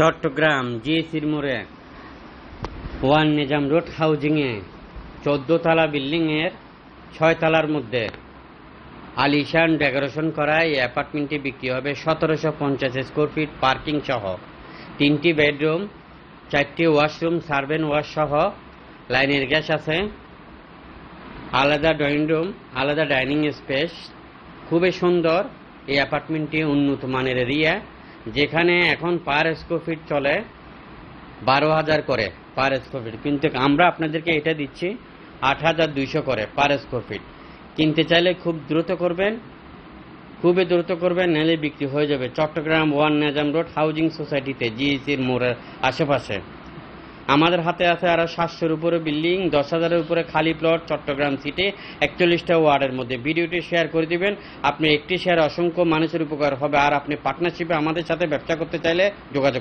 চট্টগ্রাম জিএসির মোড়ে one Nizam road হাউজিংয়ে চোদ্দ তলা বিল্ডিংয়ের ছয় তলার মধ্যে। আলিশান ডেকোরেশন করা এই অ্যাপার্টমেন্টটি বিক্রি হবে সতেরোশো পঞ্চাশ স্কোয়ার ফিট পার্কিং সহ। তিনটি বেডরুম, চারটি ওয়াশরুম, সার্ভেন ওয়াশ সহ। লাইনের গ্যাস আছে। আলাদা ড্রয়িং রুম, আলাদা ডাইনিং স্পেস। খুবই সুন্দর। এই অ্যাপার্টমেন্টটি উন্নত মানের এরিয়া। যেখানে এখন পার স্কোয়ার চলে বারো হাজার করে পার স্কোয়ার কিন্তু আমরা আপনাদেরকে এটা দিচ্ছি আট হাজার দুইশো করে পার স্কোয়ার ফিট কিনতে চাইলে খুব দ্রুত করবেন, খুবই দ্রুত করবেন, নাহলে বিক্রি হয়ে যাবে। চট্টগ্রাম ওয়ান নাজাম রোড হাউজিং সোসাইটিতে, জিইসির মোড়ের আশেপাশে। আমাদের হাতে আছে আরও সাতশোর উপরে বিল্ডিং, দশ হাজারের উপরে খালি প্লট, চট্টগ্রাম সিটি একচল্লিশটা ওয়ার্ডের মধ্যে। ভিডিওটি শেয়ার করে দিবেন। আপনি একটি শেয়ার অসংখ্য মানুষের উপকার হবে। আর আপনি পার্টনারশিপে আমাদের সাথে ব্যবসা করতে চাইলে যোগাযোগ